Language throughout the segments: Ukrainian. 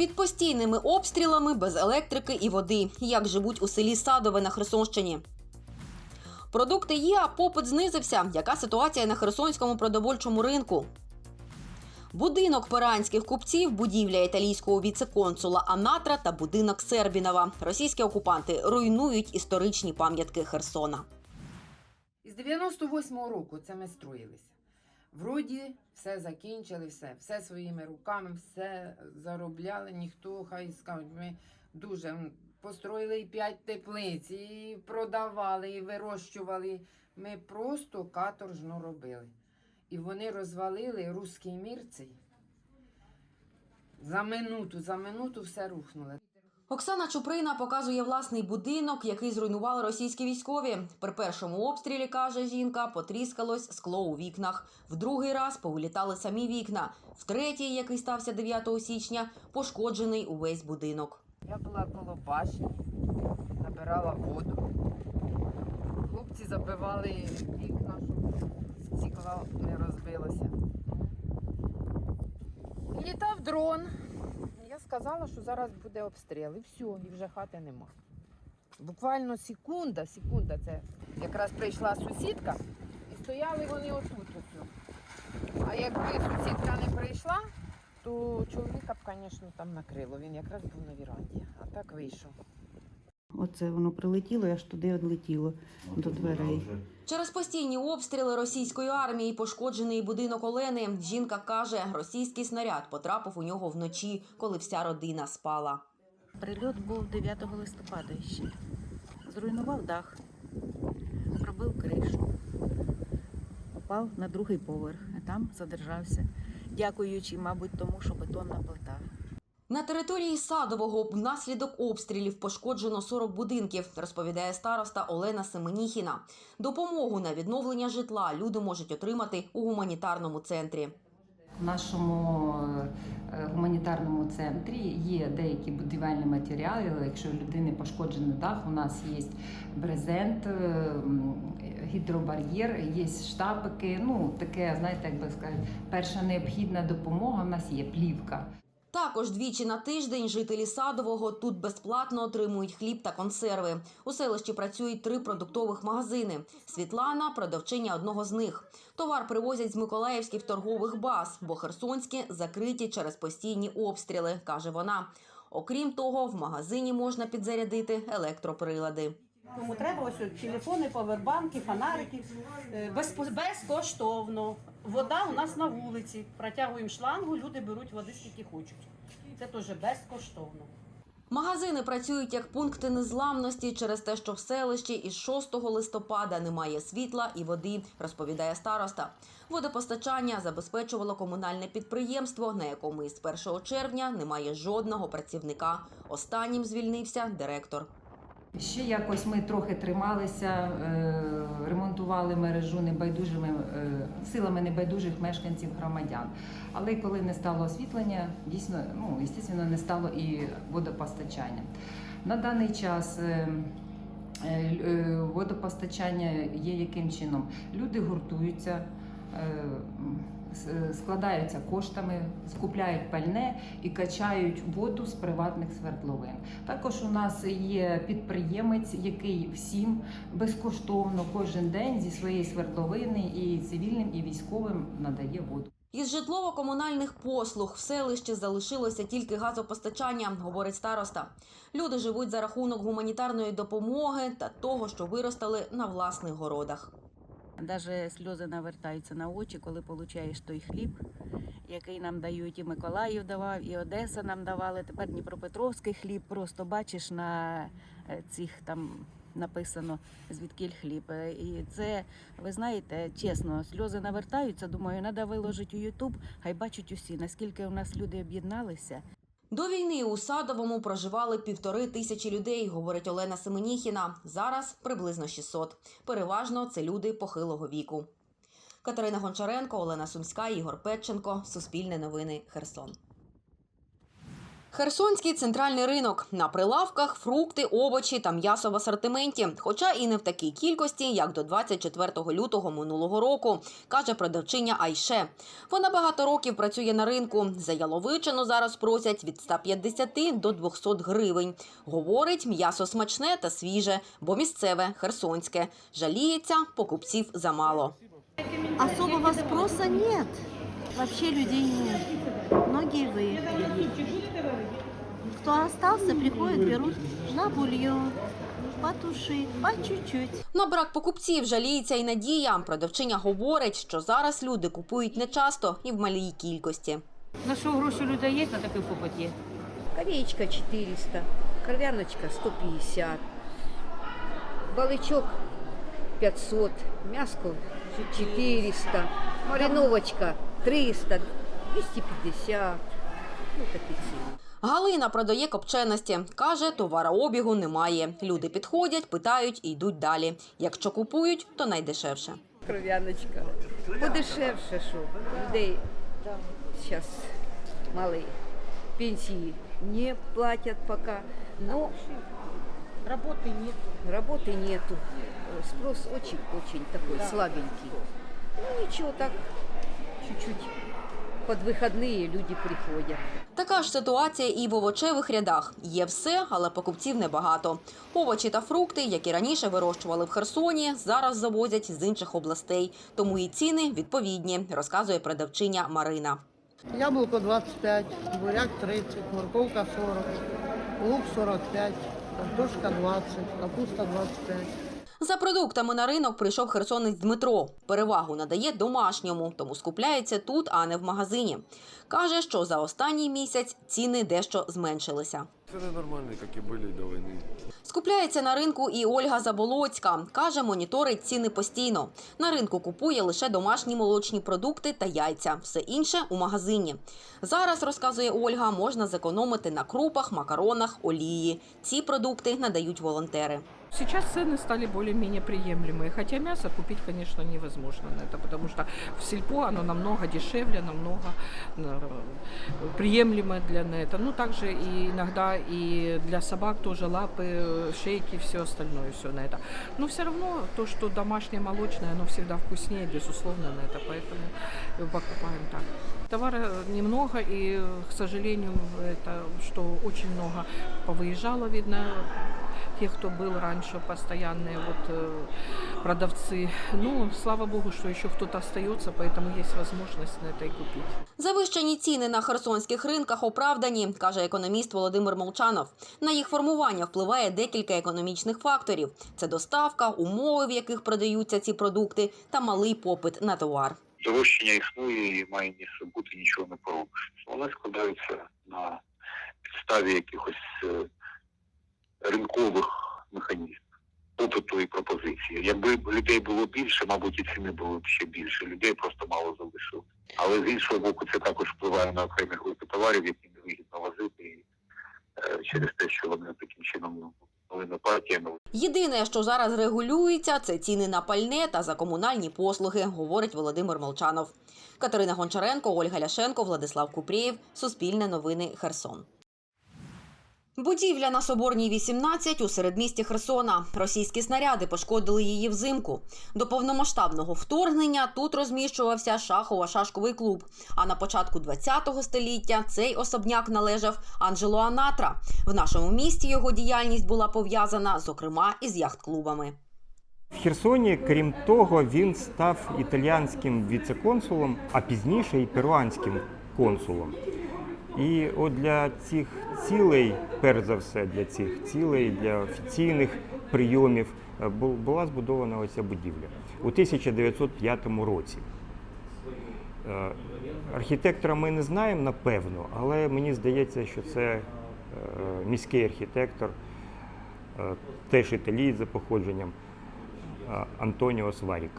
Під постійними обстрілами без електрики і води. Як живуть у селі Садове на Херсонщині. Продукти є, а попит знизився. Яка ситуація на Херсонському продовольчому ринку? Будинок перанських купців, будівля італійського віце-консула Анатра та будинок Сербінова. Російські окупанти руйнують історичні пам'ятки Херсона. Із 98-го року це ми строїлися. Вроді все закінчили, все, все своїми руками, все заробляли, ніхто хай скажуть. Ми дуже построїли і п'ять теплиць, і продавали, і вирощували. Ми просто каторжно робили. І вони розвалили руський мір цей. За минуту, за минуту все рухнуло. Оксана Чуприна показує власний будинок, який зруйнували російські військові. При першому обстрілі каже жінка, потріскалось скло у вікнах. В другий раз повилітали самі вікна. В третій, який стався 9 січня, пошкоджений увесь будинок. Я була коло башні, набирала воду. Хлопці забивали вікна, щоб стекло не розбилося. Літав дрон. Сказала, що зараз буде обстріл. І все, і вже хати нема. Буквально секунда, секунда, це якраз прийшла сусідка і стояли вони отут. Ось. А якби сусідка не прийшла, то чоловіка б, звісно, там накрило. Він якраз був на віранді, а так вийшов. Оце воно прилетіло, аж туди відлетіло до дверей. Через постійні обстріли російської армії пошкоджений будинок Олени. Жінка каже, російський снаряд потрапив у нього вночі, коли вся родина спала. Прильот був 9 листопада ще. Зруйнував дах, пробив кришу, попав на другий поверх, і там задержався, дякуючи, мабуть, тому, що бетонна плита. На території Садового внаслідок обстрілів пошкоджено 40 будинків, розповідає староста Олена Семеніхіна. Допомогу на відновлення житла люди можуть отримати у гуманітарному центрі. В нашому е, гуманітарному центрі є деякі будівельні матеріали. Якщо у людини пошкоджений дах, у нас є брезент, е, гідробар'єр, є штапики. Ну таке, знаєте, як би сказати, перша необхідна допомога. У нас є плівка. Також двічі на тиждень жителі Садового тут безплатно отримують хліб та консерви. У селищі працюють три продуктових магазини. Світлана продавчиня одного з них. Товар привозять з миколаївських торгових баз, бо херсонські закриті через постійні обстріли, каже вона. Окрім того, в магазині можна підзарядити електроприлади. Кому треба, ось телефони, повербанки, фонарики. Е, Без, безкоштовно. Вода у нас на вулиці. Протягуємо шлангу, люди беруть води скільки хочуть. Це теж безкоштовно. Магазини працюють як пункти незламності через те, що в селищі із 6 листопада немає світла і води, розповідає староста. Водопостачання забезпечувало комунальне підприємство, на якому із 1 червня немає жодного працівника. Останнім звільнився директор. Ще якось ми трохи трималися, е, ремонтували мережу небайдужими е, силами небайдужих мешканців громадян. Але коли не стало освітлення, дійсно, ну звісно, не стало і водопостачання. На даний час. е, Водопостачання є яким чином? Люди гуртуються, складаються коштами, скупляють пальне і качають воду з приватних свердловин. Також у нас є підприємець, який всім безкоштовно кожен день зі своєї свердловини і цивільним, і військовим надає воду. Із житлово-комунальних послуг в селищі залишилося тільки газопостачання, говорить староста. Люди живуть за рахунок гуманітарної допомоги та того, що виростали на власних городах. Навіть сльози навертаються на очі, коли получаєш той хліб, який нам дають, і Миколаїв давав, і Одеса нам давали. Тепер Дніпропетровський хліб. Просто бачиш на е, цих там написано звідкіль хліб. Е, І це, ви знаєте, чесно, сльози навертаються. Думаю, треба виложити у Ютуб, хай бачать усі, наскільки у нас люди об'єдналися. До війни у Садовому проживали півтори тисячі людей, говорить Олена Семеніхіна. Зараз приблизно 600. Переважно це люди похилого віку. Катерина Гончаренко, Олена Сумська, Ігор Петченко. Суспільне новини. Херсон. Херсонський центральний ринок на прилавках фрукти, овочі та м'ясо в асортименті, хоча і не в такій кількості, як до 24 лютого минулого року, каже продавчиня Айше. Вона багато років працює на ринку. За яловичину зараз просять від 150 до 200 гривень. Говорить, м'ясо смачне та свіже, бо місцеве херсонське. Жаліється, покупців замало. Особого спроса нет. Вообще людей нет. Многие выехали. Кто остался, приходят, берут на бульон, потушить, по чуть-чуть. На брак покупців жаліється і Надія. Продавчиня говорить, що зараз люди купують не часто і в малій кількості. На що гроші людей є, на такий попит є. Кореечка 400, кровяночка 150, балычок 500, мяско 400, мариновочка 300, 250. Ну, такі ціни. Галина продає копченості. Каже, товарообігу немає. Люди підходять, питають і йдуть далі. Якщо купують, то найдешевше. Кров'яночка. Подешевше, що людей зараз малі пенсії не платять поки. Ну, Роботи нет. работы нету. Спрос очень-очень такой слабенький. Ну ничего, так чуть-чуть под выходные люди приходят. Така ж ситуація і в овочевих рядах. Є все, але покупців небагато. Овочі та фрукти, які раніше вирощували в Херсоні, зараз завозять з інших областей. Тому і ціни відповідні, розказує продавчиня Марина. Яблуко 25, буряк 30, морковка 40, лук 45, картошка 20, капуста 25. За продуктами на ринок прийшов херсонець Дмитро. Перевагу надає домашньому, тому скупляється тут, а не в магазині. Каже, що за останній місяць ціни дещо зменшилися. Цены нормальные, как и были до войны. Скупляється на ринку і Ольга Заболоцька. Каже, моніторить ціни постійно. На ринку купує лише домашні молочні продукти та яйця. Все інше у магазині. Зараз, розказує Ольга, можна зекономити на крупах, макаронах, олії. Ці продукти надають волонтери. Сейчас цены стали более-менее приемлемые, хотя мясо купить, конечно, невозможно на это, потому что в сельпо оно намного дешевле, намного э, приемлемо для на это. Ну, также и иногда и для собак тоже лапы, э, шейки, все остальное, все на это. Но все равно то, что домашнее молочное, оно всегда вкуснее, безусловно, на это, поэтому э, покупаем так. Товара немного, и, к сожалению, это, что очень много повыезжало, видно, тех, кто был раньше, постоянные вот э, продавцы. Ну, слава богу, что еще кто-то остается, поэтому есть возможность на это и купить. Завищені ціни на херсонських ринках оправдані, каже економіст Володимир Молчанов. На їх формування впливає декілька економічних факторів: це доставка, умови, в яких продаються ці продукти, та малий попит на товар. Здорожчання існує і має місце бути, нічого не поробиш. Вони складаються на підставі якихось е, ринкових механізмів, попиту і пропозиції. Якби людей було більше, мабуть, і ціни було б ще більше. Людей просто мало залишилось. Але з іншого боку, це також впливає на окремі групи товарів, які не вигідно возити і, е, через те, що вони таким чином ну, новими партіями Єдине, що зараз регулюється, це ціни на пальне та за комунальні послуги, говорить Володимир Молчанов. Катерина Гончаренко, Ольга Ляшенко, Владислав Купрієв. Суспільне новини Херсон. Будівля на Соборній 18 у середмісті Херсона. Російські снаряди пошкодили її взимку. До повномасштабного вторгнення тут розміщувався шахово-шашковий клуб. А на початку 20 століття цей особняк належав Анджело Анатра. В нашому місті його діяльність була пов'язана, зокрема, із яхт-клубами. В Херсоні, крім того, він став італіянським віце-консулом, а пізніше і перуанським консулом. І от для цих цілей, перш за все, для цих цілей, для офіційних прийомів е, була збудована оця будівля у 1905 році. Е, Архітектора ми не знаємо напевно, але мені здається, що це е, міський архітектор, теж італієць за походженням Антоніо Сварік.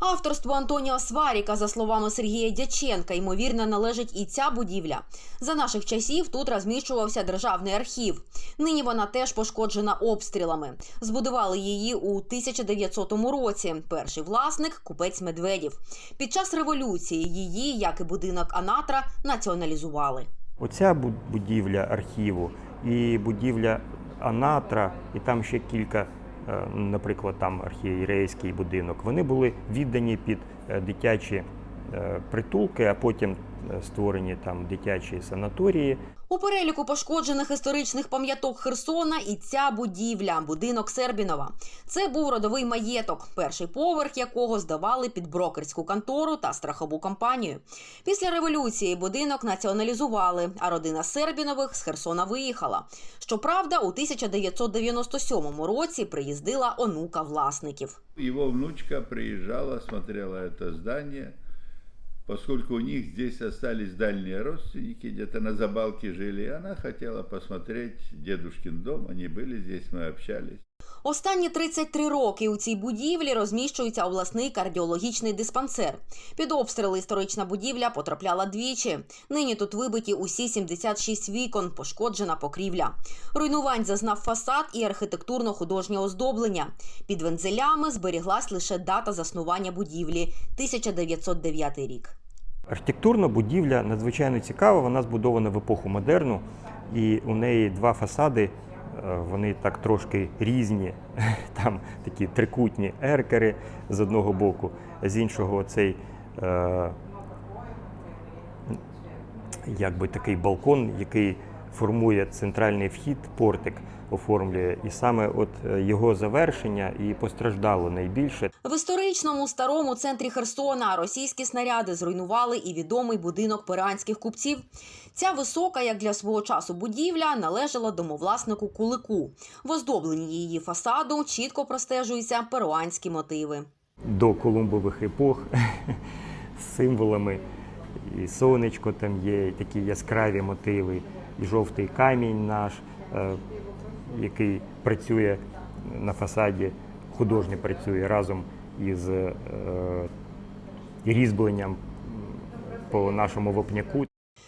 Авторству Антоніо Сваріка, за словами Сергія Дяченка, ймовірно, належить і ця будівля. За наших часів тут розміщувався державний архів. Нині вона теж пошкоджена обстрілами. Збудували її у 1900 році. Перший власник купець Медведів. Під час революції її, як і будинок Анатра, націоналізували. Оця бу- будівля архіву і будівля Анатра, і там ще кілька, наприклад, там архієрейський будинок, вони були віддані під е, дитячі е, притулки, а потім е, створені там дитячі санаторії. У переліку пошкоджених історичних пам'яток Херсона і ця будівля, будинок Сербінова. Це був родовий маєток, перший поверх якого здавали під брокерську контору та страхову компанію. Після революції будинок націоналізували, а родина Сербінових з Херсона виїхала. Щоправда, у 1997 році приїздила онука власників. Его внучка приезжала, смотрела это здание, поскольку у них здесь остались дальние родственники, где-то на Забалке жили, и она хотела посмотреть дедушкин дом, они были здесь, мы общались. Останні 33 роки у цій будівлі розміщується обласний кардіологічний диспансер. Під обстріли історична будівля потрапляла двічі. Нині тут вибиті усі 76 вікон, пошкоджена покрівля. Руйнувань зазнав фасад і архітектурно-художнє оздоблення. Під вензелями зберіглась лише дата заснування будівлі 1909 рік. Архітектурна будівля надзвичайно цікава. Вона збудована в епоху модерну, і у неї два фасади. Е, Вони так трошки різні. Там такі трикутні еркери з одного боку, з іншого цей е, якби такий балкон, який формує центральний вхід, портик оформлює. І саме от е, його завершення і постраждало найбільше. В історичному старому центрі Херсона російські снаряди зруйнували і відомий будинок перуанських купців. Ця висока, як для свого часу, будівля належала домовласнику Кулику. В оздобленні її фасаду чітко простежуються перуанські мотиви. до колумбових епох з символами. І сонечко там є, і такі яскраві мотиви, і жовтий камінь наш, е, який працює на фасаді, художник працює разом із е, різьбленням по нашому вопняку.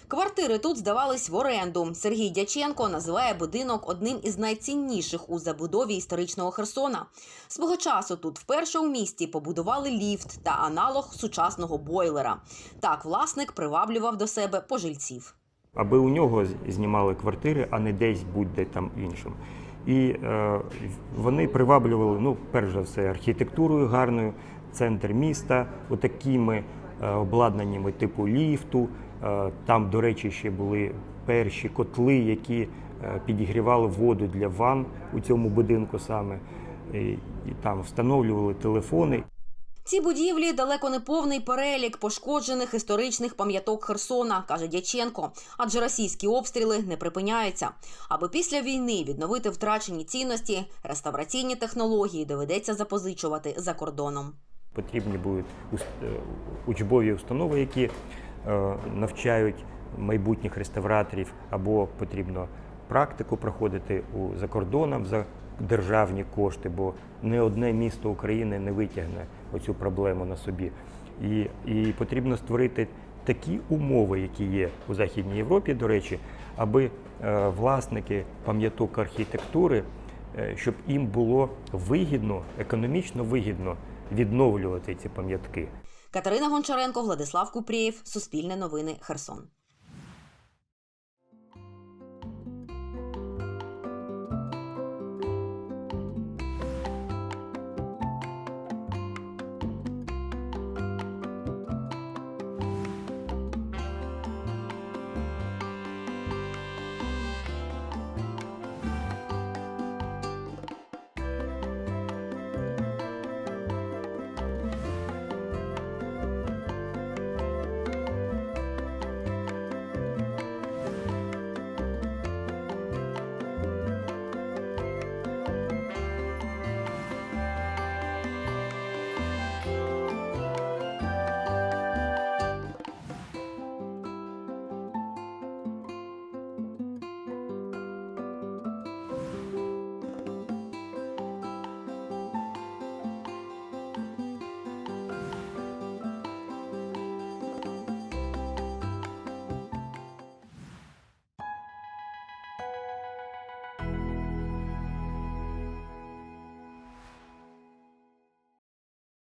Квартири тут здавались в оренду. Сергій Дяченко називає будинок одним із найцінніших у забудові історичного Херсона. Свого часу тут вперше у місті побудували ліфт та аналог сучасного бойлера. Так власник приваблював до себе пожильців. Аби у нього знімали квартири, а не десь будь-де там іншим. І е, вони приваблювали, ну, перш за все, архітектурою гарною, центр міста, отакими е, обладнаннями типу ліфту. Е, там, до речі, ще були перші котли, які е, підігрівали воду для ванн у цьому будинку саме. І, і там встановлювали телефони. Ці будівлі далеко не повний перелік пошкоджених історичних пам'яток Херсона, каже Дяченко, адже російські обстріли не припиняються. Аби після війни відновити втрачені цінності, реставраційні технології доведеться запозичувати за кордоном. Потрібні будуть е, учбові установи, які е, навчають майбутніх реставраторів, або потрібно практику проходити у за кордоном за державні кошти, бо не одне місто України не витягне оцю проблему на собі. І, і потрібно створити такі умови, які є у Західній Європі, до речі, аби е, власники пам'яток архітектури, е, щоб їм було вигідно, економічно вигідно відновлювати ці пам'ятки. Катерина Гончаренко, Владислав Купрієв, Суспільне новини, Херсон.